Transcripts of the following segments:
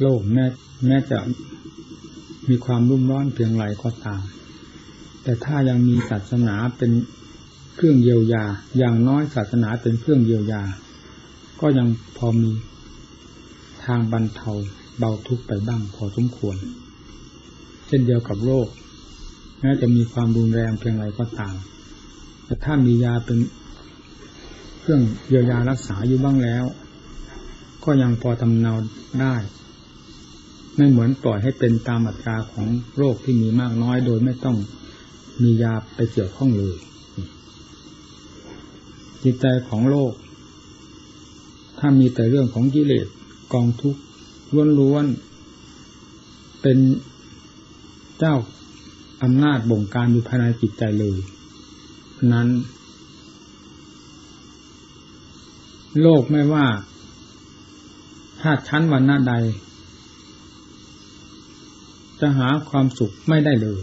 โลกแม้แม้จะมีความรุ่มร้อนเพียงไรก็ตาม แต่ถ้ายังมีศาสนาเป็นเครื่องเยียวยา อย่างน้อยศาสนาเป็นเครื่องเยียวยา ก็ยังพอมีทางบรรเทาเบาทุกข์ไปบ้างพอสมควร เช่นเดียวกับโรคแม้จะมีความรุนแรงเพียงไรก็ตาม แต่ถ้ามียาเป็นเครื่องเยียวยารักษาอยู่บ้างแล้ว ก็ยังพอทำเนาได้ ไม่เหมือนปล่อยให้เป็นตามอัตราของโรคที่มีมากน้อยโดยไม่ต้องมียาไปเกี่ยวข้องเลย จิตใจของโลก ถ้ามีแต่เรื่องของกิเลสกองทุกข์ล้วนๆเป็นเจ้าอำนาจบงการอยู่ภายในจิตใจเลย นั้น โลกไม่ว่าชาติชั้นวันหน้าใด จะหาความสุขไม่ได้เลย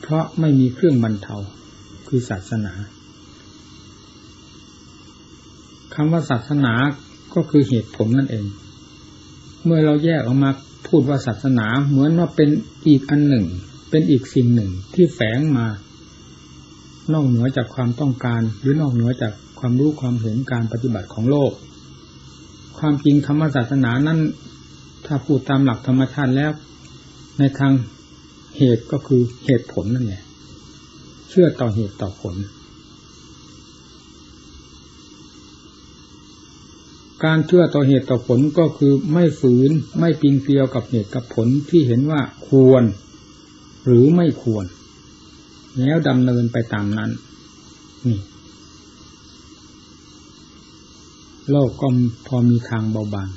เพราะไม่มีเครื่องบรรเทาคือศาสนาคำว่าศาสนาก็คือเหตุผลนั่นเอง เมื่อเราแยกออกมาพูดว่าศาสนาเหมือนว่าเป็นอีกอันหนึ่ง เป็นอีกสิ่งหนึ่งที่แฝงมา นอกเหนือจากความต้องการ หรือนอกเหนือจากความรู้ความเห็นการปฏิบัติของโลก ความจริงคำว่าศาสนานั้นถ้าพูดตามหลักธรรมชาติแล้ว ในทางเหตุก็คือเหตุผลนั่นแหละเชื่อต่อเหตุต่อผล การเชื่อต่อเหตุต่อผลก็คือไม่ฝืนไม่ปีนเกลียวกับเหตุกับผลที่เห็นว่าควร หรือไม่ควร แล้วดำเนินไปตามนั้น นี่ โลกก็พอมีทางเบาบาง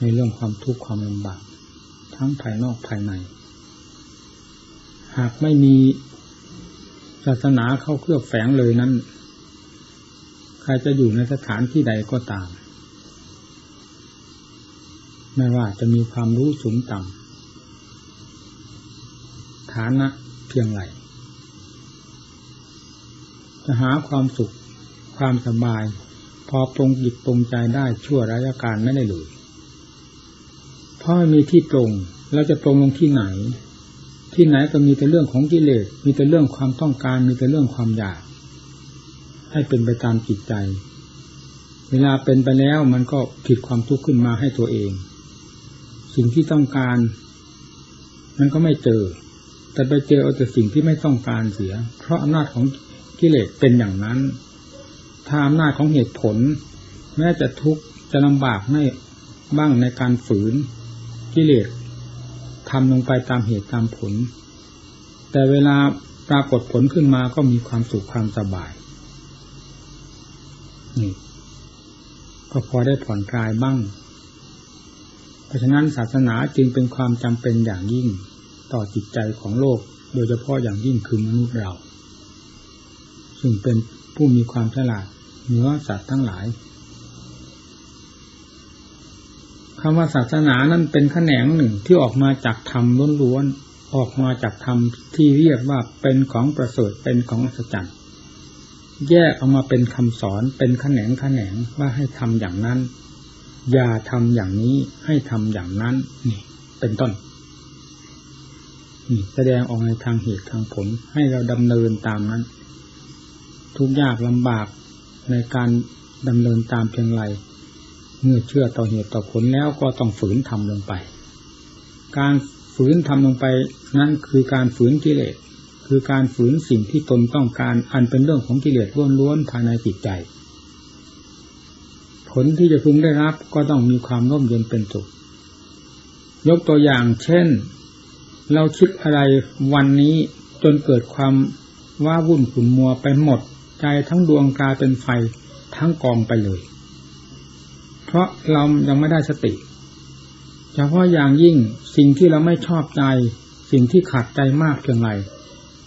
ในเรื่องความทุกข์ความลำบาก ทั้งภายนอกภายใน หากไม่มีศาสนาเข้าเครือบแฝงเลยนั้น ใครจะอยู่ในสถานที่ใดก็ตาม ไม่ว่าจะมีความรู้สูงต่ำฐานะเพียงไรจะหาความสุขความสบาย พอตรงจิตตรงใจได้ชั่วระยะการไม่ได้เลย เพราะไม่มีที่ตรงเราจะตรงลงที่ไหน ที่ไหนก็มีแต่เรื่องของกิเลสมีแต่เรื่องความต้องการ มีแต่เรื่องความอยาก ให้เป็นไปตามจิตใจ เวลาเป็นไปแล้วมันก็ผิดความทุกข์ขึ้นมาให้ตัวเอง สิ่งที่ต้องการ มันก็ไม่เจอ แต่ไปเจอเอาแต่สิ่งที่ไม่ต้องการเสีย เพราะอำนาจของกิเลสเป็นอย่างนั้นถ้าอำนาจของเหตุผล แม้จะทุกข์จะลำบากไม่บ้างในการฝืน กิเลสทำลงไปตามเหตุตามผล แต่เวลาปรากฏผลขึ้นมาก็มีความสุขความสบายนี่ก็พอได้ผ่อนคลายบ้าง เพราะฉะนั้นศาสนาจึงเป็นความจำเป็นอย่างยิ่งต่อจิตใจของโลก โดยเฉพาะอย่างยิ่งคือมนุษย์เรา ซึ่งเป็นผู้มีความฉลาดเหนือสัตว์ทั้งหลาย คำว่าศาสนานั้นเป็นแขนงหนึ่งที่ออกมาจากธรรมล้วนๆออกมาจากธรรมที่เรียกว่าเป็นของประเสริฐเป็นของอัศจรรย์แยกออกมาเป็นคำสอนเป็นแขนงแขนงว่าให้ทำอย่างนั้น อย่าทำอย่างนี้ให้ทำอย่างนั้น นี่ เป็นต้นนี่แสดงออกในทางเหตุทางผล ให้เราดำเนินตามนั้น ทุกยากลำบากในการดำเนินตามเพียงไร เมื่อเชื่อต่อเหตุต่อผลแล้วก็ต้องฝืนทำลงไป การฝืนทำลงไปนั่นคือการฝืนกิเลสคือการฝืนสิ่งที่ตนต้องการอันเป็นเรื่องของกิเลสล้วนๆภายในจิตใจ ผลที่จะพึงได้รับก็ต้องมีความร่มเย็นเป็นสุขยกตัวอย่างเช่น เราคิดอะไรวันนี้จนเกิดความว่าวุ่นขุ่นมัวไปหมด ใจทั้งดวงกลายเป็นไฟทั้งกองไปเลย เพราะเรายังไม่ได้สติเฉพาะอย่างยิ่งสิ่งที่เราไม่ชอบใจ สิ่งที่ขัดใจมากเพียงไร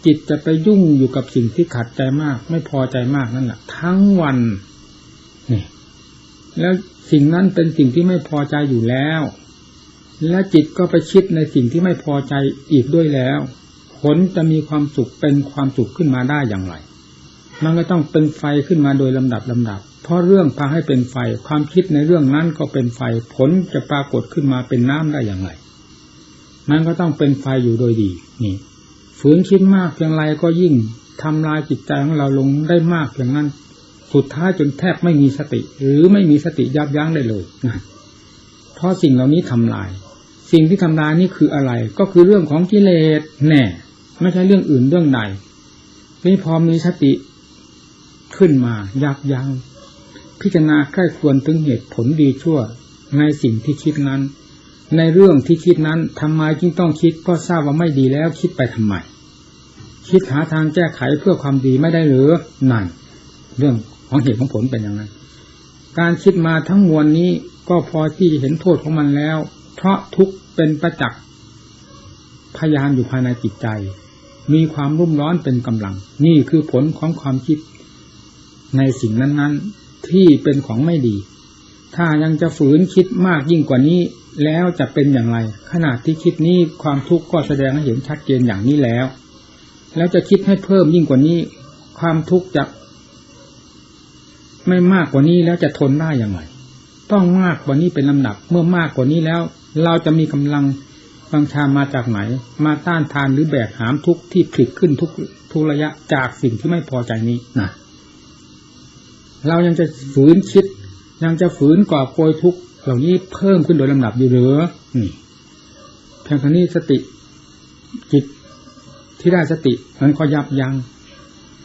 จิตจะไปยุ่งอยู่กับสิ่งที่ขัดใจมาก ไม่พอใจมากนั่นแหละทั้งวันนี่แล้วสิ่งนั้นเป็นสิ่งที่ไม่พอใจอยู่แล้ว และจิตก็ไปคิดในสิ่งที่ไม่พอใจอีกด้วยแล้ว ผลจะมีความสุขเป็นความสุขขึ้นมาได้อย่างไร มันก็ต้องเป็นไฟขึ้นมาโดยลำดับลำดับ เพราะเรื่องพาให้เป็นไฟ ความคิดในเรื่องนั้นก็เป็นไฟ ผลจะปรากฏขึ้นมาเป็นน้ำได้อย่างไร มันก็ต้องเป็นไฟอยู่โดยดี นี่ ฝืนคิดมากเพียงไรก็ยิ่งทำลายจิตใจของเราลงได้มากเพียงนั้น สุดท้ายจนแทบไม่มีสติ หรือไม่มีสติยับยั้งได้เลยนะเพราะสิ่งเหล่านี้ทำลาย สิ่งที่ทำลายนี่คืออะไร ก็คือเรื่องของกิเลสแน่ ไม่ใช่เรื่องอื่นเรื่องใดนี่พอมีสติ ขึ้นมายับยัง้งพิจารณาใกล้ควรถึงเหตุผลดีชั่ว ในสิ่งที่คิดนั้น ในเรื่องที่คิดนั้นทำไมจึงต้องคิดก็ทราบว่าไม่ดีแล้วคิดไปทำไมคิดหาทางแก้ไขเพื่อความดีไม่ได้หรือนั่นเรื่องของเหตุของผลเป็นอย่างนั้น การคิดมาทั้งมวลนี้ก็พอที่จะเห็นโทษของมันแล้ว เพราะทุกเป็นประจักษ์พยานอยู่ภายในจิตใจ มีความรุ่มร้อนเป็นกำลัง นี่คือผลของความคิด ในสิ่งนั้นๆ ที่เป็นของไม่ดี ถ้ายังจะฝืนคิดมากยิ่งกว่านี้ แล้วจะเป็นอย่างไร ขนาดที่คิดนี้ความทุกข์ก็แสดงให้เห็นชัดเจนอย่างนี้แล้ว แล้วจะคิดให้เพิ่มยิ่งกว่านี้ ความทุกข์จะไม่มากกว่านี้แล้วจะทนได้อย่างไร ต้องมากกว่านี้เป็นลำดับ เมื่อมากกว่านี้แล้ว เราจะมีกำลังบังชามาจากไหน มาต้านทานหรือแบกหามทุกที่ผลิตขึ้นทุกทุกระยะจากสิ่งที่ไม่พอใจนี้นะ เรายังจะฝืนคิด ยังจะฝืนก่อโกยทุกเหล่านี้เพิ่มขึ้นโดยลำดับอยู่หรือนี่เพียงเท่านี้สติจิตที่ได้สติมันก็ยับยัง้ง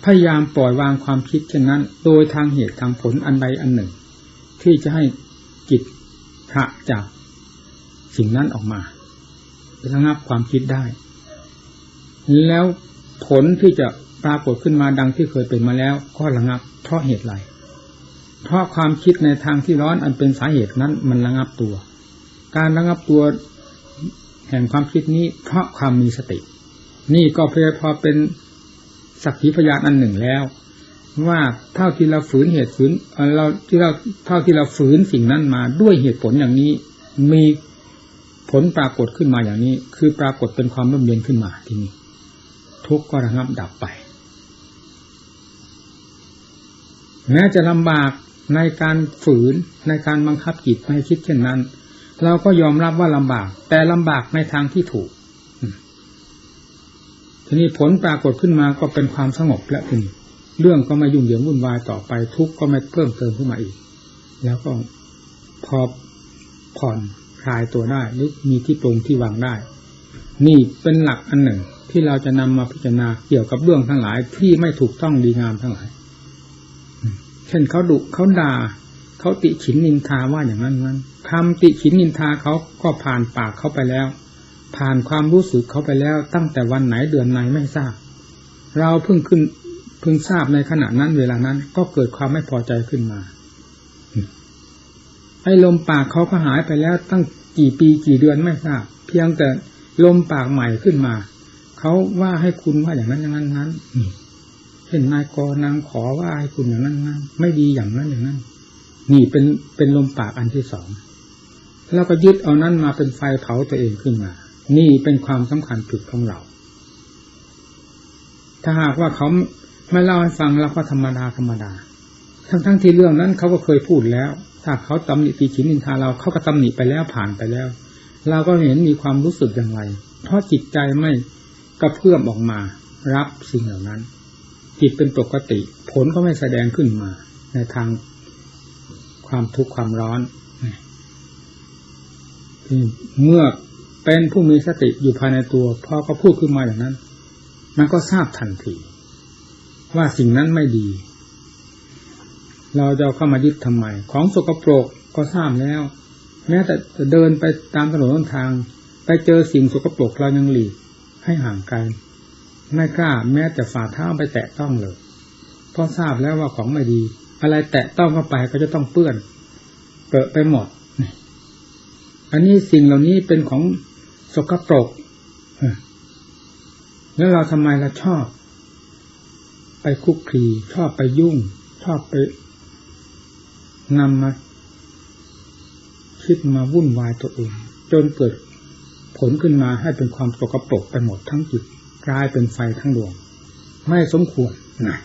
พยายามปล่อยวางความคิดเช่นนั้น โดยทางเหตุทางผลอันใดอันหนึ่ง ที่จะให้จิตพระจากสิ่งนั้นออกมาระงับความคิดได้ แล้วผลที่จะปรากฏขึ้นมาดังที่เคยเป็นมาแล้ว ก็ระงับเพราะเหตุไร เพราะความคิดในทางที่ร้อนอันเป็นสาเหตุนั้น มันระงับตัว การระงับตัวแห่งความคิดนี้ เพราะความมีสติ นี่ก็เพียงพอเป็นสักขีพยานอันหนึ่งแล้ว ว่าเท่าที่เราฝืนเหตุฝืนเราที่เราเท่าที่เราฝืนสิ่งนั้นมาด้วยเหตุผลอย่างนี้ มีผลปรากฏขึ้นมาอย่างนี้ คือปรากฏเป็นความร่มเย็นขึ้นมาทีนี้ทุกข์ก็ระงับดับไปแม้จะลำบาก ในการฝืนในการบังคับจิตให้คิดเช่นนั้น เราก็ยอมรับว่าลำบาก แต่ลำบากในทางที่ถูก ทีนี้ผลปรากฏขึ้นมาก็เป็นความสงบและทีนี้เรื่องก็ไม่ยุ่งเหยิงวุ่นวายต่อไป ทุกข์ก็ไม่เพิ่มเติมขึ้นมาอีก แล้วก็พอผ่อนคลายตัวได้หรือมีที่ตรงที่วางได้ นี่เป็นหลักอันหนึ่งที่เราจะนำมาพิจารณาเกี่ยวกับเรื่องทั้งหลายที่ไม่ถูกต้องดีงามทั้งหลาย เช่นเขาดุเขาด่าเขาติฉินนินทาว่าอย่างนั้นนั้นคำติฉินนินทาเขาก็ผ่านปากเขาไปแล้ว ผ่านความรู้สึกเขาไปแล้ว ตั้งแต่วันไหนเดือนไหนไม่ทราบ เราเพิ่งขึ้นเพิ่งทราบในขณะนั้นเวลานั้น ก็เกิดความไม่พอใจขึ้นมาไอ้ลมปากเขาก็หายไปแล้ว ตั้งกี่ปีกี่เดือนไม่ทราบ เพียงแต่ลมปากใหม่ขึ้นมา เขาว่าให้คุณว่าอย่างนั้นอย่างนั้นนั้น เช่นนายกนางขอว่าให้คุณอย่างนั้นนั้นไม่ดีอย่างนั้นอย่างนั้น นี่เป็นเป็นลมปากอันที่สองแล้วก็ยึดเอานั้นมาเป็นไฟเผาตัวเองขึ้นมา นี่เป็นความสำคัญผิดของเรา ถ้าหากว่าเขาไม่เล่าให้ฟังเราก็ธรรมดาธรรมดา ทั้งทั้งที่เรื่องนั้นเขาก็เคยพูดแล้ว ถ้าเขาตำหนิตีฉินนินทาเราเขาก็ตำหนิไปแล้วผ่านไปแล้ว เราก็เห็นมีความรู้สึกอย่างไร เพราะจิตใจไม่กระเพื่อมออกมา รับสิ่งเหล่านั้น จิตเป็นปกติ ผลก็ไม่แสดงขึ้นมา ในทางความทุกข์ความร้อนเมื่อเป็นผู้มีสติอยู่ภายในตัวพอเขาพูดขึ้นมาอย่างนั้น มันก็ทราบทันทีว่าสิ่งนั้นไม่ดี เราจะเข้ามายึดทำไม ของสกปรกก็ทราบแล้ว แม้แต่เดินไปตามถนนทาง ไปเจอสิ่งสกปรกเรายังหลีกให้ห่างไกล ไม่กล้าแม้แต่ฝ่าเท้าไปแตะต้องเลยเพราะทราบแล้วว่าของไม่ดี อะไรแตะต้องเข้าไปก็จะต้องเปื้อนเปิดไปหมดอันนี้สิ่งเหล่านี้เป็นของสกปรกแล้วเราทำไมเราชอบ ไปคุกคีชอบไปยุ่ง ชอบไปนำมาคิดมาวุ่นวายตัวเอง จนเกิดผลขึ้นมาให้เป็นความสกปรกไปหมดทั้งจิต กลายเป็นไฟทั้งดวง ไม่สมควรนะ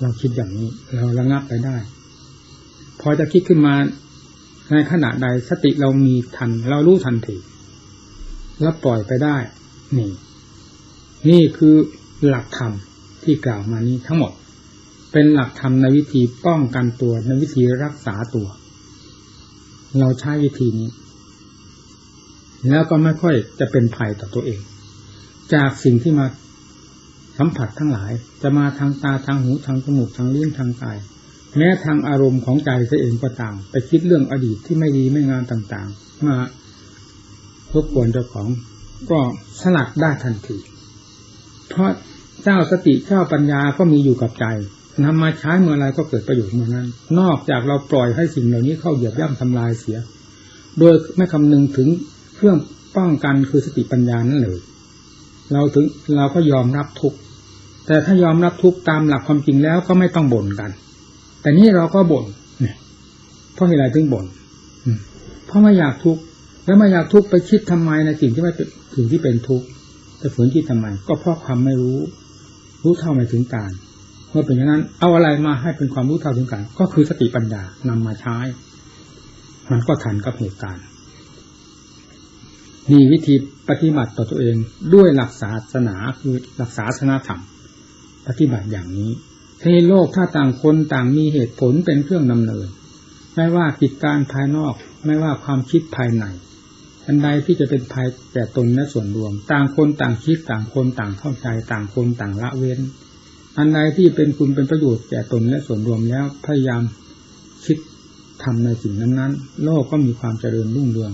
เราคิดอย่างนี้ เราระงับไปได้ พอจะคิดขึ้นมาในขณะใดสติเรามีทัน เรารู้ทันทีแล้วปล่อยไปได้ นี่ นี่คือหลักธรรมที่กล่าวมานี้ทั้งหมด เป็นหลักธรรมในวิธีป้องกันตัวในวิธีรักษาตัว เราใช้วิธีนี้ แล้วก็ไม่ค่อยจะเป็นภัยต่อตัวเอง จากสิ่งที่มาสัมผัสทั้งหลาย จะมาทางตาทางหูทางจมูกทางลิ้นทางกายแม้ทางอารมณ์ของใจตัวเองก็ตามไปคิดเรื่องอดีตที่ไม่ดีไม่งามต่างๆ มารบกวนเจ้าของก็สลัดได้ทันที เพราะเจ้าสติเจ้าปัญญาก็มีอยู่กับใจนำมาใช้เมื่อไรก็เกิดประโยชน์เมื่อนั้น นอกจากเราปล่อยให้สิ่งเหล่านี้เข้าเหยียบย่ำทำลายเสีย โดยไม่คำนึงถึงเครื่องป้องกันคือสติปัญญานั่นเลย เราถึงเราก็ยอมรับทุกแต่ถ้ายอมรับทุกตามหลักความจริงแล้วก็ไม่ต้องบ่นกัน แต่นี่เราก็บ่นเนี่ยเพราะอะไรถึงบ่นเพราะไม่อยากทุกข์แล้วไม่อยากทุกข์ไปคิดทำไมในสิ่งที่ไม่ถึงที่เป็นทุกข์จะฝืนคิดทำไม ก็เพราะความไม่รู้ รู้เท่าไม่ถึงการเมื่อเป็นอย่างนั้น เอาอะไรมาให้เป็นความรู้เท่าถึงการก็คือสติปัญญานำมาใช้ มันก็ทันกับเหตุการณ์ มีวิธีปฏิบัติต่อตัวเองด้วยหลักศาสนาคือหลักศาสนาธรรม ปฏิบัติอย่างนี้ในโลกถ้าต่างคนต่างมีเหตุผลเป็นเครื่องดำเนิน ไม่ว่ากิจการภายนอก ไม่ว่าความคิดภายในอันใดที่จะเป็นภัยแก่ตนและส่วนรวม ต่างคนต่างคิดต่างคนต่างเข้าใจ ต่างคนต่างละเว้น อันใดที่เป็นคุณเป็นประโยชน์แก่ตนและส่วนรวมแล้วพยายามคิดทำในสิ่งนั้นๆ โลกก็มีความเจริญรุ่งเรือง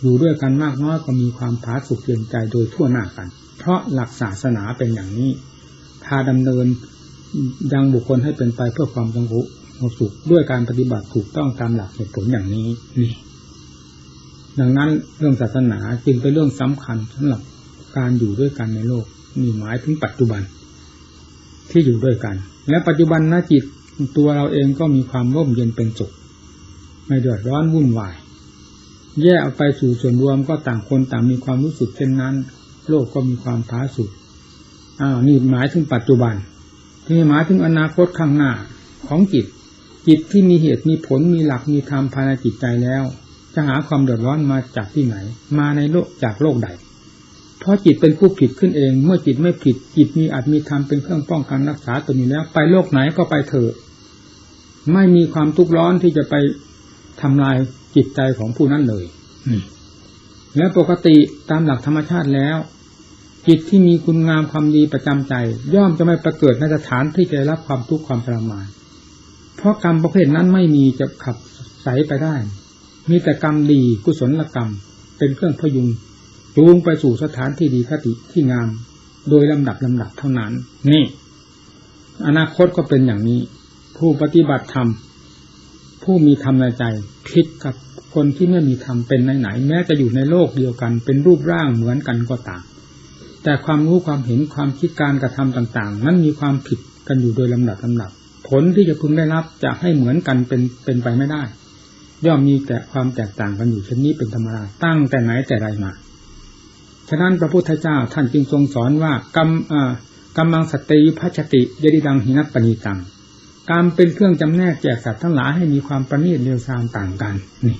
อยู่ด้วยกันมากน้อยก็มีความผาสุกเย็นใจโดยทั่วหน้ากัน เพราะหลักศาสนาเป็นอย่างนี้ พาดำเนินยังบุคคลให้เป็นไปเพื่อความสงบสุขด้วยการปฏิบัติถูกต้องตามหลักเหตุผลอย่างนี้นี่ดังนั้นเรื่องศาสนาจึงเป็นเรื่องสำคัญสำหรับการอยู่ด้วยกันในโลกมีหมายถึงปัจจุบัน ที่อยู่ด้วยกัน และปัจจุบันนจิตตัวเราเองก็มีความร่มเย็นเป็นสุขไม่เดือดร้อนวุ่นวาย แยกออกไปสู่ส่วนรวมก็ต่างคนต่างมีความรู้สึกเช่นนั้น โลกก็มีความผาสุกอ้าวนี่หมายถึงปัจจุบันที่หมายถึงอนาคตข้างหน้าของจิต จิตที่มีเหตุมีผลมีหลักมีธรรมภายในจิตใจแล้ว จะหาความเดือดร้อนมาจากที่ไหน มาในโลกจากโลกใด เพราะจิตเป็นผู้ผิดขึ้นเอง เมื่อจิตไม่ผิด จิตมีอาจมีธรรมเป็นเครื่องป้องกันรักษาตัวนี้แล้ว ไปโลกไหนก็ไปเถอะไม่มีความทุกข์ร้อนที่จะไป ทำลายจิตใจของผู้นั้นเลยและปกติตามหลักธรรมชาติแล้ว จิตที่มีคุณงามความดีประจำใจ ย่อมจะไม่ประเกิดในสถานที่จะรับความทุกข์ความทรมานเพราะกรรมประเภทนั้นไม่มีจะขับใสไปได้ มีแต่กรรมดีกุศลกรรม เป็นเครื่องพยุงจูงไปสู่สถานที่ดีคติที่งาม โดยลำดับลำดับเท่านั้น นี่ อนาคตก็เป็นอย่างนี้ ผู้ปฏิบัติธรรม ผู้มีธรรมในใจผิดกับคนที่ไม่มีธรรมเป็นไหนๆแม้จะอยู่ในโลกเดียวกัน เป็นรูปร่างเหมือนกันก็ต่ามแต่ความรู้ความเห็นความคิดการกระทำต่าง ๆ นั้นมีความผิดกันอยู่โดยลำดับลำดับ ผลที่จะพึงได้รับจะให้เหมือนกันเป็นเป็นไปไม่ได้ ย่อมมีแต่ความแตกต่างกันอยู่เช่นนี้เป็นธรรมดาตั้งแต่ไหนแต่ไรมาฉะนั้นพระพุทธเจ้าท่านจึงทรงสอนว่ากรรมกำลังสติพัชติยดิดังหินัปณีตัง กรรมเป็นเครื่องจำแนกแจกสัตว์ทั้งหลายให้มีความประณีตเรียวซามต่างกันนี่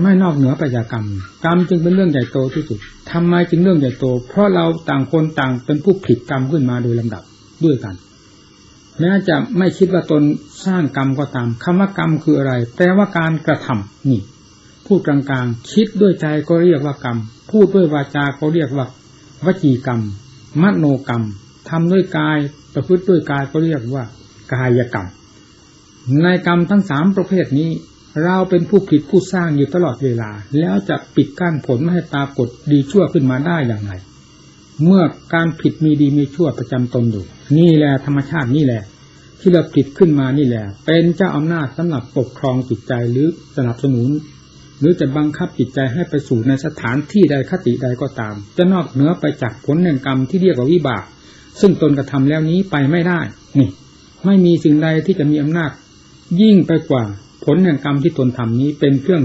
ไม่นอกเหนือไปจากกรรม กรรมจึงเป็นเรื่องใหญ่โตที่สุดทำไมจึงเรื่องใหญ่โต เพราะเราต่างคนต่างเป็นผู้ผิดกรรมขึ้นมาโดยลำดับด้วยกันแม้จะไม่คิดว่าตนสร้างกรรมก็ตามคำว่ากรรมคืออะไร แปลว่าการกระทำนี่ พูดกลางๆ คิดด้วยใจก็เรียกว่ากรรม พูดด้วยวาจาก็เรียกว่าวจีกรรม มโนกรรมทำด้วยกาย ประพฤติด้วยกายก็เรียกว่า กายกรรม ในกรรมทั้งสามประเภทนี้ เราเป็นผู้ผิดผู้สร้างอยู่ตลอดเวลา แล้วจะปิดกั้นผลไม่ให้ปรากฏดีชั่วขึ้นมาได้อย่างไร เมื่อการผิดมีดีมีชั่วประจำตนอยู่ นี่แหละธรรมชาตินี่แหละ ที่เราผิดขึ้นมานี่แหละ เป็นเจ้าอำนาจสำหรับปกครองจิตใจหรือสนับสนุนหรือจะบังคับจิตใจให้ไปสู่ในสถานที่ใดคติใดก็ตาม จะนอกเหนือไปจากผลแห่งกรรมที่เรียกว่าวิบาก ซึ่งตนกระทาแล้วนี้ไปไม่ได้ นี่ ไม่มีสิ่งใดที่จะมีอำนาจ ยิ่งไปกว่า ผลแห่งกรรมที่ตนทำนี้เป็นเครื่อง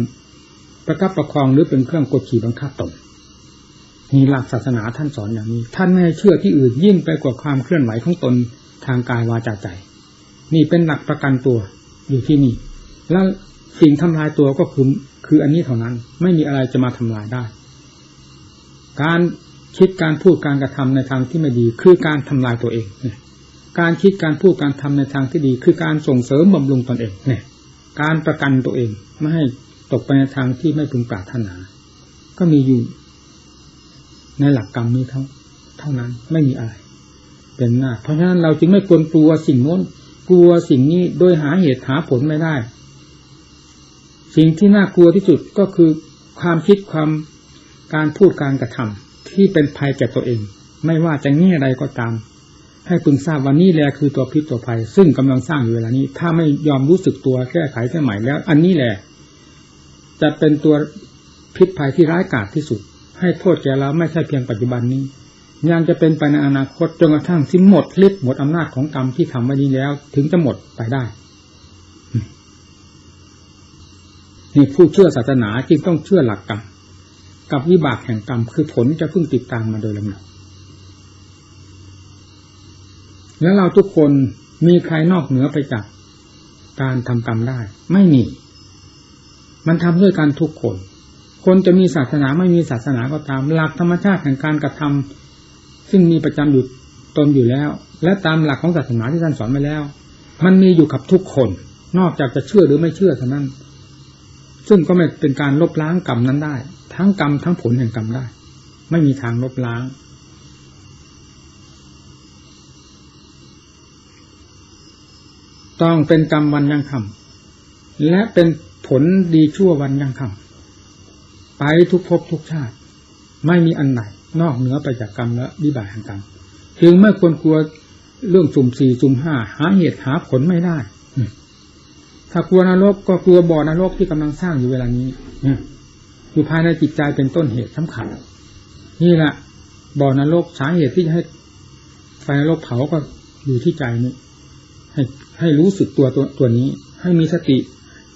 ประคับประคองหรือเป็นเครื่องกดขี่บังคับตนมีหลักศาสนาท่านสอนอย่างนี้ ท่านไม่เชื่อที่อื่นยิ่งไปกว่าความเคลื่อนไหวของตนทางกายวาจาใจ นี่เป็นหลักประกันตัวอยู่ที่นี่ แล้วสิ่งทำลายตัวก็คือคืออันนี้เท่านั้น ไม่มีอะไรจะมาทำลายได้ การคิดการพูดการกระทำในทางที่ไม่ดี คือการทำลายตัวเองเนี่ย การคิดการพูดการทำในทางที่ดี คือการส่งเสริมบำรุงตนเองเนี่ยการประกันตัวเองไม่ให้ตกไปในทางที่ไม่พึงปรารถนา ก็มีอยู่ ในหลักกรรมนี้เท่าเท่านั้นไม่มีอะไร เป็นหน้า เพราะฉะนั้นเราจึงไม่ควรกลัวสิ่งโน้นกลัวสิ่งนี้โดยหาเหตุหาผลไม่ได้ สิ่งที่น่ากลัวที่สุดก็คือความคิดความการพูดการกระทำที่เป็นภัยแก่ตัวเอง ไม่ว่าจะแง่ใดก็ตาม ให้พึงทราบว่านี่แหละคือตัวพิษตัวภัย ซึ่งกำลังสร้างอยู่เวลานี้ ถ้าไม่ยอมรู้สึกตัวแก้ไขเสียใหม่แล้ว อันนี้แหละ จะเป็นตัวพิษภัยที่ร้ายกาจที่สุด ให้โทษแก่เราไม่ใช่เพียงปัจจุบันนี้ยังจะเป็นไปในอนาคตจนกระทั่งสิ้นหมดฤทธิ์หมดอำนาจของกรรมที่ทำไว้นี้แล้ว ถึงจะหมดไปได้นี่ผู้เชื่อศาสนาจึงต้องเชื่อหลักกรรมกับวิบากแห่งกรรมคือผลจะพึ่งติดตามมาโดยลำดับ แล้วเราทุกคนมีใครนอกเหนือไปจากการทำกรรมได้ ไม่มี มันทำด้วยกันทุกคน คนจะมีศาสนาไม่มีศาสนาก็ตาม หลักธรรมชาติแห่งการกระทำซึ่งมีประจำอยู่ตนอยู่แล้ว และตามหลักของศาสนาที่ท่านสอนมาแล้ว มันมีอยู่กับทุกคน นอกจากจะเชื่อหรือไม่เชื่อเท่านั้น ซึ่งก็ไม่เป็นการลบล้างกรรมนั้นได้ ทั้งกรรมทั้งผลแห่งกรรมได้ ไม่มีทางลบล้าง ต้องเป็นกรรมวันยังคำและเป็นผลดีชั่ววันยังคำไปทุกภพทุกชาติ ไม่มีอันไหน นอกเหนือไปจากกรรมและวิบากแห่งกรรมถึงไม่ควรกลัวเรื่องสุ่มสี่สุ่มห้าหาเหตุหาผลไม่ได้ถ้ากลัวนรกก็กลัวบ่อนรกที่กำลังสร้างอยู่เวลานี้อยู่ภายในจิตใจเป็นต้นเหตุสำคัญนี่แหละบ่อนรกสาเหตุที่จะให้ไฟนรกเผาก็อยู่ที่ใจนี้ให้ ให้รู้สึกตัวตัวตัวนี้ ให้มีสติ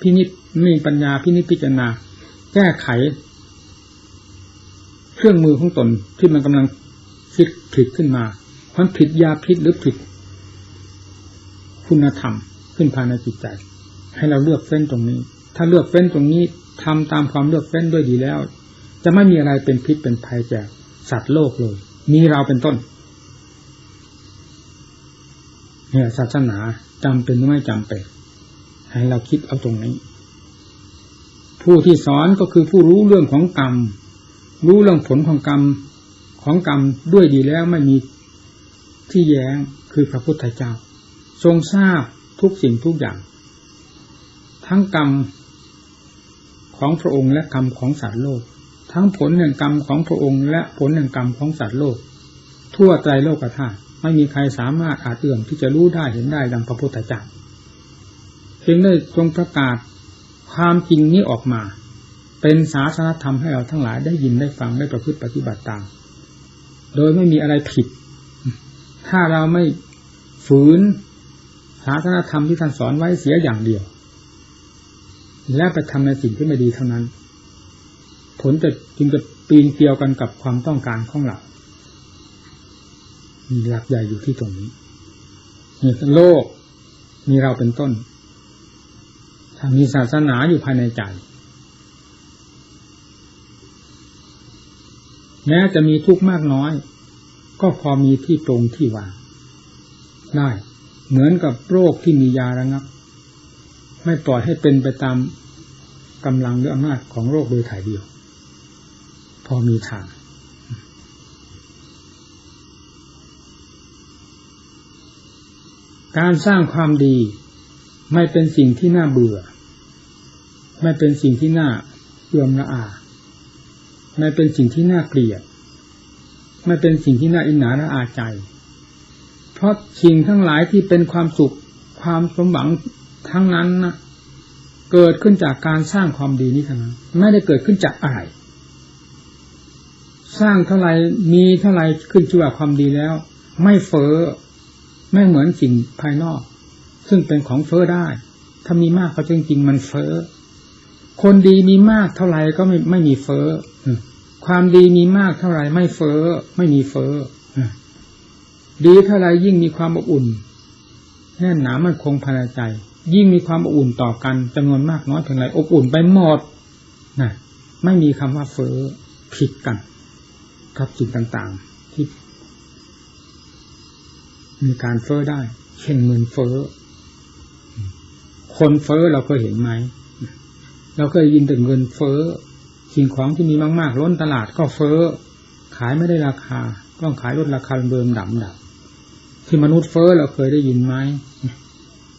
พินิจมีปัญญาพินิจพิจารณา แก้ไข เครื่องมือของตนที่มันกำลังคิดผิดขึ้นมามันผิดยาพิษหรือผิด คุณธรรมขึ้นภายในจิตใจ ให้เราเลือกเฟ้นตรงนี้ ถ้าเลือกเฟ้นตรงนี้ทำตามความเลือกเฟ้นด้วยดีแล้ว จะไม่มีอะไรเป็นพิษเป็นภัยแก่สัตว์โลกเลย มีเราเป็นต้น เนี่ยศาสนาจำเป็นหรือไม่จำเป็น ให้เราคิดเอาตรงนี้ ผู้ที่สอนก็คือผู้รู้เรื่องของกรรม รู้เรื่องผลของกรรมของกรรมด้วยดีแล้วไม่มีที่แย้งคือพระพุทธเจ้า ทรงทราบทุกสิ่งทุกอย่าง ทั้งกรรมของพระองค์และกรรมของสัตว์โลก ทั้งผลแห่งกรรมของพระองค์และผลแห่งกรรมของสัตว์โลก ทั่วใจโลกธาตุ ไม่มีใครสามารถอาจเอื่อมที่จะรู้ได้เห็นได้ดังพระพุทธเจ้าเพียงได้ทรงประกาศความจริงนี้ออกมา เป็นศาสนธรรมให้เราทั้งหลายได้ยินได้ฟังได้ประพฤติปฏิบัติตาม โดยไม่มีอะไรผิด ถ้าเราไม่ฝืนศาสนธรรมที่ท่านสอนไว้เสียอย่างเดียว และไปทำในสิ่งที่ไม่ดีเท่านั้น ผลจะจึงจะปีนเกี่ยวกันกับความต้องการของเรา หลักใหญ่อยู่ที่ตรงนี้มีโลกมีเราเป็นต้นถ้ามีศาสนาอยู่ภายในใจแม้จะมีทุกข์มากน้อย ก็พอมีที่ตรงที่วางได้ เหมือนกับโรคที่มียาระงับ ไม่ปล่อยให้เป็นไปตามกำลังหรืออำนาจของโรคโดยถ่ายเดียว พอมีทาง การสร้างความดี ไม่เป็นสิ่งที่น่าเบื่อ ไม่เป็นสิ่งที่น่าเอื่อมละอา ไม่เป็นสิ่งที่น่าเกลียด ไม่เป็นสิ่งที่น่าอินหนาละอาใจ เพราะสิ่งทั้งหลายที่เป็นความสุขความสมหวังทั้งนั้นนะเกิดขึ้นจากการสร้างความดีนี้เท่านั้น ไม่ได้เกิดขึ้นจากอะไร สร้างเท่าไรมีเท่าไรขึ้นชื่อว่าความดีแล้ว ไม่เฟอ้อ ไม่เหมือนสิ่งภายนอก ซึ่งเป็นของเฟอ้อได้ ถ้ามีมากก็จริงๆมันเฟอ้อคนดีมีมากเท่าไหร่ก็ไม่ไม่มีเฟอ้อความดีมีมากเท่าไหร่ไม่เฟอ้อไม่มีเฟอ้อดีเท่าไรยิ่งมีความอบอุ่นแน่นหนามันคงภายในใจ ยิ่งมีความอบอุ่นต่อกันจำนวนมากน้อยเพียงไรอบอุ่นไปหมดนะไม่มีคำว่าเฟอ้อผิดกันกับสิ่งต่างๆ มีการเฟ้อได้ เช่นเงินเฟ้อ คนเฟ้อเราเคยเห็นไหม เราเคยยินแต่เงินเฟ้อ สิ่งของที่มีมากๆล้นตลาดก็เฟ้อ ขายไม่ได้ราคา ต้องขายลดราคาเดิมดับดับที่มนุษย์เฟ้อเราเคยได้ยินไหม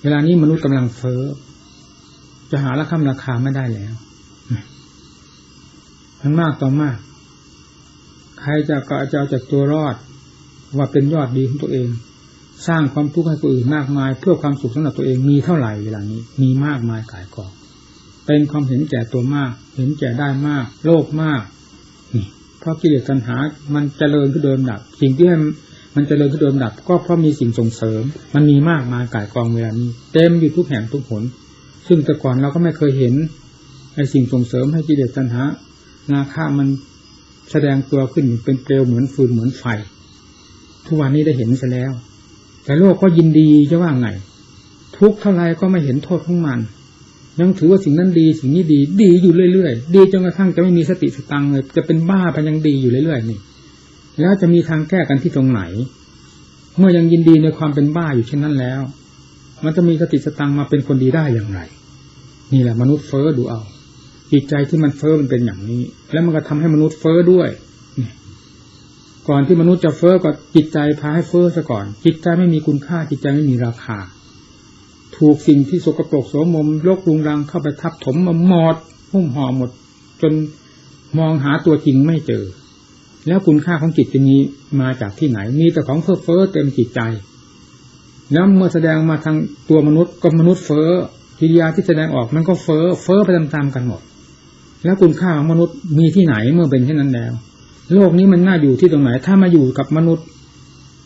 เวลานี้มนุษย์กำลังเฟ้อ จะหาราคาราคาไม่ได้แล้วมันมากต่อมาก ใครจะก็จะเอาจากตัวรอดว่าเป็นยอดดีของตัวเอง สร้างความทุกข์ให้คนอื่นมากมาย เพื่อความสุขสำหรับตัวเองมีเท่าไหร่เวลานี้ มีมากมายกายกองเป็นความเห็นแก่ตัวมาก เห็นแก่ได้มาก โลภมากนี่เพราะกิเลสตัณหา มันเจริญขึ้นเดิมดับ สิ่งที่มันเจริญขึ้นเดิมดับ ก็เพราะมีสิ่งส่งเสริม มันมีมากมายกายกองเวลานี้ เต็มอยู่ทุกแห่งทุกผล ซึ่งแต่ก่อนเราก็ไม่เคยเห็นไอ้สิ่งส่งเสริมให้กิเลสตัณหานาค่ามันแสดงตัวขึ้นเป็นเปลวเหมือนฟืนเหมือนไฟ ทุกวันนี้ได้เห็นซะแล้ว แต่โลกก็ยินดีจะว่าไง ทุกเท่าไรก็ไม่เห็นโทษของมัน ยังถือว่าสิ่งนั้นดี สิ่งนี้ดี ดีอยู่เรื่อยๆ ดีจนกระทั่งจะไม่มีสติสตังเลย จะเป็นบ้าพันยังดีอยู่เรื่อยๆนี่ แล้วจะมีทางแก้กันที่ตรงไหน เมื่อยังยินดีในความเป็นบ้าอยู่เช่นนั้นแล้ว มันจะมีสติสตังมาเป็นคนดีได้อย่างไร นี่แหละมนุษย์เฟอ้อดูเอาจิตใจที่มันเฟอ้อมันเป็นอย่างนี้ แล้วมันก็ทำให้มนุษย์เฟอ้อด้วย ก่อนที่มนุษย์จะเฟอ้อก็จิตใจพาให้เฟอ้อซะก่อน จิตใจไม่มีคุณค่าจิตใจไม่มีราคา ถูกสิ่งที่สกปรกโสมมโลกรุงรังเข้าไปทับถมมาหมดหุ้มห่อหมด จนมองหาตัวจริงไม่เจอ แล้วคุณค่าของจิตจะมีมาจากที่ไหน มีแต่ของเฟ้อเฟ้อเต็มจิตใจ แล้วเมื่อแสดงมาทางตัวมนุษย์ก็มนุษย์เฟ้อกิริยาที่แสดงออกมันก็เฟ้อเฟ้อไปตามๆกันหมด แล้วคุณค่าของมนุษย์มีที่ไหนเมื่อเป็นเช่นนั้นแล้ว โลกนี้มันน่าอยู่ที่ตรงไหน ถ้ามาอยู่กับมนุษย์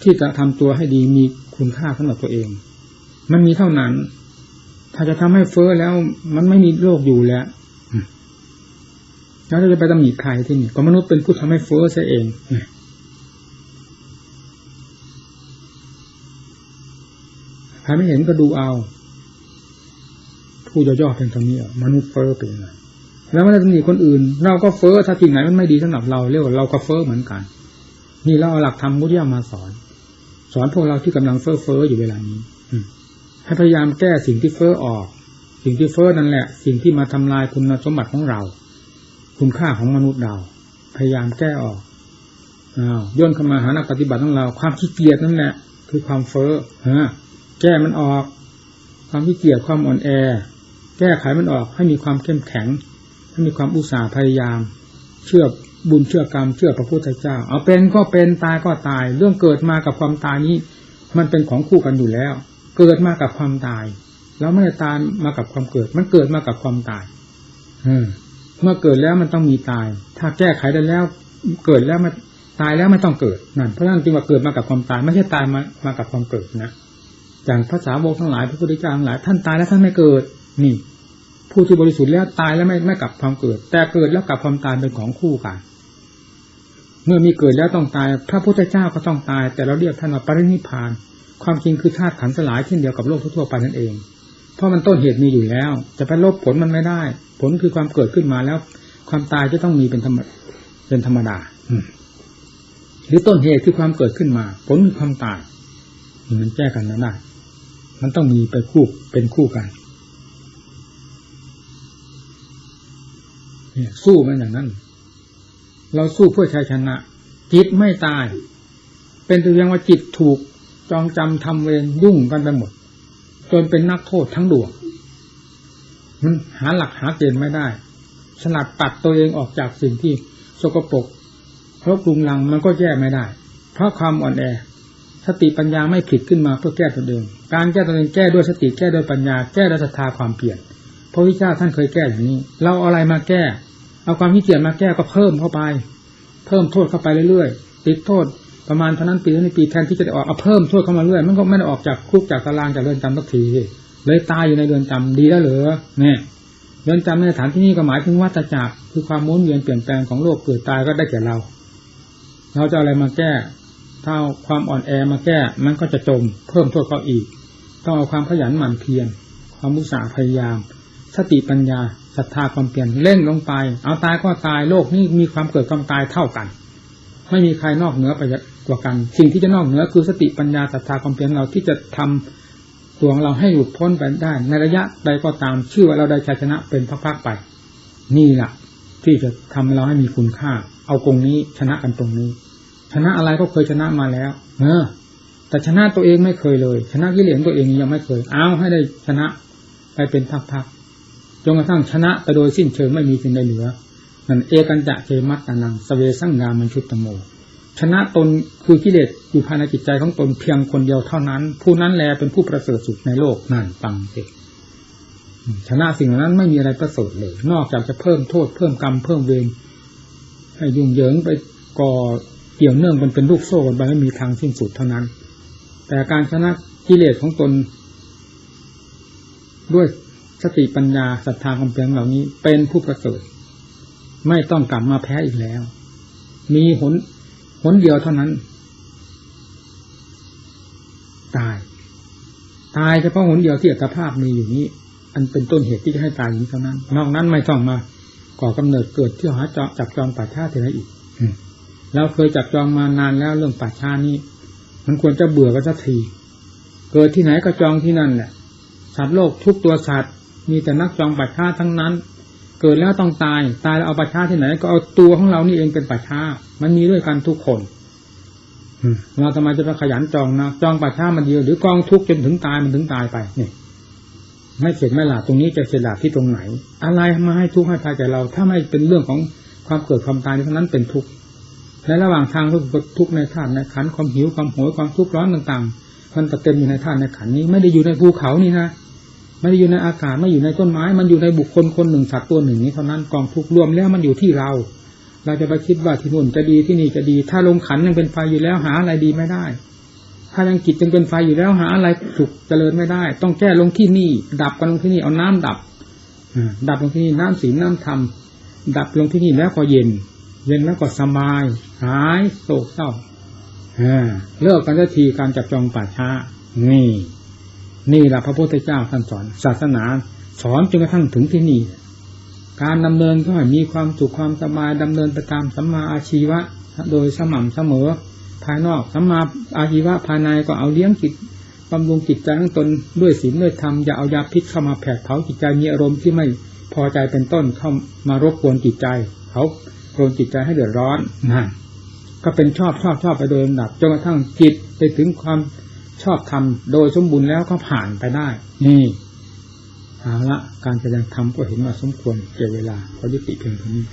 ที่จะทำตัวให้ดีมีคุณค่าสำหรับตัวเอง มันมีเท่านั้น ถ้าจะทำให้เฟ้อแล้ว มันไม่มีโลกอยู่แล้วแล้วจะไปตำหนิใครที่นี่ก็มนุษย์เป็นผู้ทำให้เฟ้อซะเองใครไม่เห็นก็ดูเอา ผู้ย่อๆเป็นตรงนี้มนุษย์เฟ้อเป็นไง แล้วไม่ได้ตำหนิคนอื่น เราก็เฟอ้อถ้าสิ่งไหนมันไม่ดีสำหรับเราเรียกว่าเราก็เฟอ้อเหมือนกัน นี่เราเอาหลักธรรมมุทยามาสอน สอนพวกเราที่กำลังเฟอ้อเฟอ้ออยู่เวลานี้ให้พยายามแก้สิ่งที่เฟอ้อออก สิ่งที่เฟอ้อนั่นแหละ สิ่งที่มาทำลายคุณสมบัติของเรา คุณค่าของมนุษย์เรา พยายามแก้ออกอ้าวย่นเข้ามาหานักปฏิบัติของเรา ความขี้เกียจนั่นแหละ คือความเฟอ้อฮะแก้มันออก ความขี้เกียจความอ่อนแอ แก้ไขมันออกให้มีความเข้มแข็ง มีความอุตสาห์พยายาม เชื่อบุญเชื่อกรรม เชื่อพระพุทธเจ้า เอาเป็นก็เป็นตายก็ตาย เรื่องเกิดมากับความตายนี้ มันเป็นของคู่กันอยู่แล้ว เกิดมากับความตาย แล้วไม่ได้ตายมากับความเกิด มันเกิดมากับความตายเออเมื่อเกิดแล้วมันต้องมีตาย ถ้าแก้ไขได้แล้ว เกิดแล้วมันตายแล้วไม่ต้องเกิดนั่นเพราะนั้นจึงว่าเกิดมากับความตาย ไม่ใช่ตายมามากับความเกิดนะอย่างภาษาโบกทั้งหลายพระพุทธเจ้าทั้งหลายท่านตายแล้วท่านไม่เกิดนี่ ผู้ที่บริสุทธิ์แล้วตายแล้วไม่ไม่กลับความเกิด แต่เกิดแล้วกลับความตายเป็นของคู่กัน เมื่อมีเกิดแล้วต้องตาย พระพุทธเจ้าก็ต้องตาย แต่เราเรียกท่านว่าปรินิพาน ความจริงคือธาตุขันสลายเช่นเดียวกับโลกทั่วไปนั่นเอง เพราะมันต้นเหตุมีอยู่แล้ว จะไปลบผลมันไม่ได้ ผลคือความเกิดขึ้นมาแล้ว ความตายจะต้องมีเป็นธรรมเป็นธรรมดาหรือต้นเหตุคือความเกิดขึ้นมา ผลคือความตายมันแก้กันไม่ได้มันต้องมีไปคู่เป็นคู่กัน เนี่ยสู้มันอย่างนั้น เราสู้เพื่อชัยชนะ จิตไม่ตาย เป็นตัวอย่างว่าจิตถูกจองจำทำเวรยุ่งกันไปหมด จนเป็นนักโทษทั้งดวงมันหาหลักหาเกณฑ์ไม่ได้ สลัดตัดตัวเองออกจากสิ่งที่สกปรกเพราะกรุงลังมันก็แย่ไม่ได้ เพราะความอ่อนแอ สติปัญญาไม่ผิดขึ้นมาเพื่อแก้ตัวเองการแก้ตัวเองแก้ด้วยสติแก้ด้วยปัญญา แก้ด้วยศรัทธาความเปลี่ยนพระวิชาท่านเคยแก้อย่างนี้ เราเอาอะไรมาแก้ เอาความขี้เกียจมาแก้ก็เพิ่มเข้าไป เพิ่มโทษเข้าไปเรื่อยๆติดโทษประมาณเท่านั้นปีนี้ปีแทนที่จะได้ออกเอาเพิ่มโทษเข้ามาเรื่อยมันก็ไม่ได้ออกจากคุกจากตารางจากเรือนจำสักทีเลยตายอยู่ในเรือนจำดีแล้วเหรอเนี่ยเรือนจำในสถานที่นี้ก็หมายถึงวัฏจักรคือความมุนเวียนเปลี่ยนแปลงของโลกเกิดตายก็ได้แก่เรา เราจะอะไรมาแก้ถ้าความอ่อนแอมาแก้มันก็จะจม เพิ่มโทษเขาอีก ต้องเอาความขยันหมั่นเพียรความมุสาพยายาม สติปัญญา ศรัทธาความเปลี่ยนเล่นลงไป เอาตายก็ตายโลกนี้มีความเกิดความตายเท่ากัน ไม่มีใครนอกเหนือไปกว่ากัน สิ่งที่จะนอกเหนือคือสติปัญญาศรัทธาความเปลี่ยนเราที่จะทำตัวของเราให้หลุดพ้นไปได้ ในระยะใดก็ตามชื่อว่าเราได้ชัยชนะเป็นพักๆไป นี่แหละที่จะทำให้เราให้มีคุณค่า เอาตรงนี้ชนะกันตรงนี้ ชนะอะไรก็เคยชนะมาแล้ว เออ แต่ชนะตัวเองไม่เคยเลย ชนะกิเลสตัวเองยังไม่เคย เอาให้ได้ชนะไปเป็นพักๆ จนกระทั่งชนะแต่โดยสิ้นเชิงไม่มีสิ่งใดเหลือนั่นเอกันจะเจมัตตานังสเวสังงามันชุตตโม ชนะตนคือกิเลสอยู่ภายในจิตใจของตนเพียงคนเดียวเท่านั้น ผู้นั้นแลเป็นผู้ประเสริฐสุดในโลกนั่นฟังสิชนะสิ่งเหล่านั้นไม่มีอะไรประเสริฐเลย นอกจากจะเพิ่มโทษเพิ่มกรรมเพิ่มเวรให้ยุ่งเหยิงไปก่อเกี่ยวเนื่องมันเป็นลูกโซ่กันไปไม่มีทางสิ้นสุดเท่านั้น แต่การชนะกิเลสของตนด้วย สติปัญญาศรัทธาความเพียรเหล่านี้ เป็นผู้ประเสริฐไม่ต้องกลับมาแพ้อีกแล้ว มีหนหนเดียวเท่านั้น ตาย ตายเฉพาะหนเดียวที่อัตภาพมีอยู่นี้ อันเป็นต้นเหตุที่จะให้ตายนี้เท่านั้น นอกนั้นไม่ต้องมาก่อกำเนิดเกิดที่หาจจับจองป่าชาเท่านั้นอีกเราเคยจับจองมานานแล้วเรื่องป่าชานี้ มันควรจะเบื่อก็สักที เกิดที่ไหนก็จองที่นั่นแหละสัตว์โลกทุกตัวสัตว์ มีแต่นักจองป่าชาทั้งนั้น เกิดแล้วต้องตาย ตายแล้วเอาป่าชาที่ไหน ก็เอาตัวของเรานี่เองเป็นป่าชามันมีด้วยกันทุกคนเราทำไมจะไปขยันจองนะจองป่าชามันเดียวหรือกองทุกจนถึงตายมันถึงตายไปเนี่ยไม่เข็ดไม่หลาบตรงนี้จะเข็ดหลาบที่ตรงไหน อะไรมาให้ทุกข์ให้ภัยแก่เรา ถ้าไม่เป็นเรื่องของความเกิดความตายเท่านั้นเป็นทุกข์ในระหว่างทางทุกทุกในธาตุในขันความหิวความโหยความทุกข์ร้อนต่างๆ มันเต็มอยู่ในธาตุในขันนี้ไม่ได้อยู่ในภูเขานี่นะ ไม่ได้อยู่ในอากาศไม่อยู่ในต้นไม้ มันอยู่ในบุคคลคนหนึ่งสัตว์ตัวหนึ่งนี้เท่านั้นกองทุกรวมแล้วมันอยู่ที่เรา เราจะไปคิดว่าที่นู่นจะดีที่นี่จะดี ถ้าลงขันยังเป็นไฟอยู่แล้วหาอะไรดีไม่ได้ ถ้ายังจิตยังเป็นไฟอยู่แล้วหาอะไรสุขเจริญไม่ได้ ต้องแก้ลงที่นี่ ดับกันลงที่นี่เอาน้ำดับดับลงที่นี่น้ำสีน้ำธรรมดับลงที่นี่แล้วก็เย็น เย็นแล้วก็สบาย หายโศกเศร้าเลิกกันทันทีการจับจองป่าช้านี่ นี่แหละพระพุทธเจ้าท่านสอน ศาสนา สอนจนกระทั่งถึงที่นี่ การดำเนินก็ให้มีความสุขความสบายดำเนินไปตามสัมมาอาชีวะ โดยสม่ำเสมอ ภายนอกสัมมาอาชีวะภายในก็เอาเลี้ยงจิตบำรุงจิตใจของตนด้วยศีลด้วยธรรมอย่าเอายาพิษเข้ามาแผดเผาจิตใจมีอารมณ์ที่ไม่พอใจเป็นต้นเข้ามารบกวนจิตใจเขาโกรนจิตใจให้เดือดร้อนนั่นก็เป็นชอบชอบชอบไปโดยลำดับจนกระทั่งจิตไปถึงความ ชอบธรรมโดยสมบูรณ์แล้วก็ผ่านไปได้ นี่เอาละการแสดงธรรมก็เห็นว่าสมควรเกี่ยวเวลาพอยุติเพียงเท่านี้